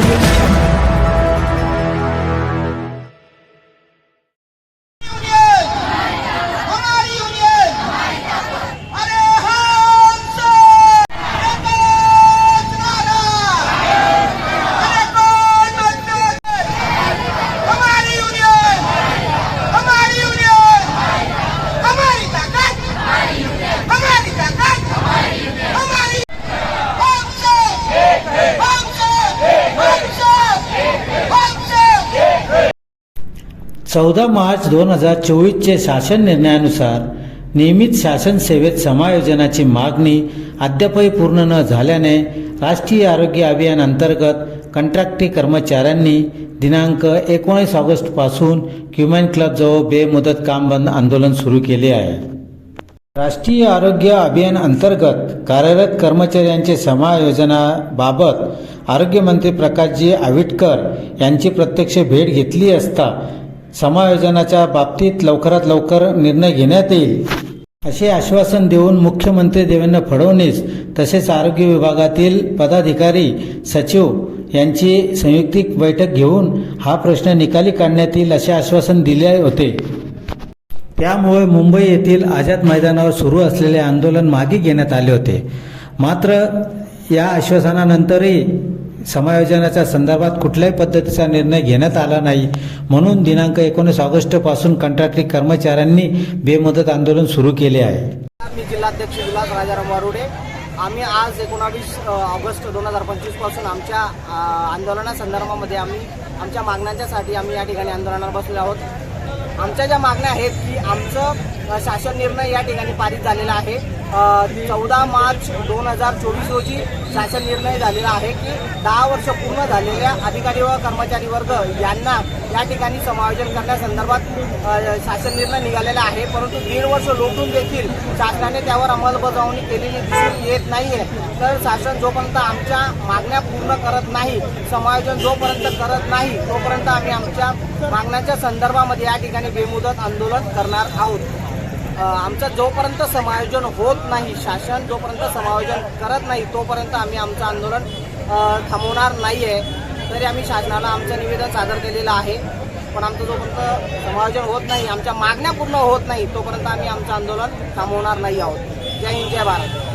audio चौदा मार्च दोन हजार चोवीसचे शासन निर्णयानुसार नियमित शासन सेवेत समायोजनाची मागणी अद्यापही पूर्ण न झाल्याने राष्ट्रीय आरोग्य अभियान अंतर्गत कंत्राटी कर्मचाऱ्यांनी दिनांक एकोणीस ऑगस्टपासून क्युमॅन क्लबजवळ बेमुदत काम बंद आंदोलन सुरू केले आहे. राष्ट्रीय आरोग्य अभियान अंतर्गत कार्यरत कर्मचाऱ्यांचे समायोजनाबाबत आरोग्यमंत्री प्रकाशजी आविटकर यांची प्रत्यक्ष भेट घेतली असता समायोजनाच्या बाबतीत लवकरात लवकर निर्णय घेण्यात येईल. असे आश्वासन देऊन मुख्यमंत्री देवेंद्र फडणवीस तसेच आरोग्य विभागातील पदाधिकारी सचिव यांची संयुक्तिक बैठक घेऊन हा प्रश्न निकाली काढण्यात येईल असे आश्वासन दिले होते. त्यामुळे मुंबई येथील आझाद मैदानावर सुरू असलेले आंदोलन मागे घेण्यात आले होते. मात्र या आश्वासनानंतरही समायोजनाच्या संदर्भात कुठल्याही पद्धतीचा निर्णय घेण्यात आला नाही. म्हणून दिनांक एकोणीस ऑगस्टपासून कंत्राटी कर्मचाऱ्यांनी बेमुदत आंदोलन सुरू केले आहे. मी जिल्हाध्यक्ष विलास राजाराम वारुडे. आम्ही आज एकोणावीस ऑगस्ट दोन हजार पंचवीसपासून आमच्या आंदोलनासंदर्भामध्ये आम्ही आमच्या मागण्यांच्यासाठी आम्ही या ठिकाणी आंदोलनाला बसलो आहोत. आमच्या ज्या मागण्या आहेत की आमचं शासन निर्णय या ठिकाणी पारित झालेला आहे. चौदा मार्च दोन हजार चोवीस रोजी शासन निर्णय झालेला आहे की दहा वर्ष पूर्ण झालेल्या अधिकारी व कर्मचारी वर्ग यांना या ठिकाणी समायोजन करण्यासंदर्भात शासन निर्णय निघालेला आहे. परंतु दीड वर्ष लोटून देखील शासनाने त्यावर अंमलबजावणी केलेली दिसून येत आहे तर शासन जोपर्यंत आमच्या मागण्या पूर्ण करत नाही समायोजन जोपर्यंत करत नाही तोपर्यंत आम्ही आमच्या मागण्याच्या संदर्भामध्ये या ठिकाणी बेमुदत आंदोलन करणार आहोत. आमचं जोपर्यंत समायोजन होत नाही शासन जोपर्यंत समायोजन करत नाही तोपर्यंत आम्ही आमचं आंदोलन थांबवणार नाही आहे तरी आम्ही शासनाला आमचं निवेदन सादर केलेलं आहे. पण आमचं जोपर्यंत समायोजन होत नाही आमच्या मागण्या पूर्ण होत नाही तोपर्यंत आम्ही आमचं आंदोलन थांबवणार नाही आहोत. जय हिंद जय भारत.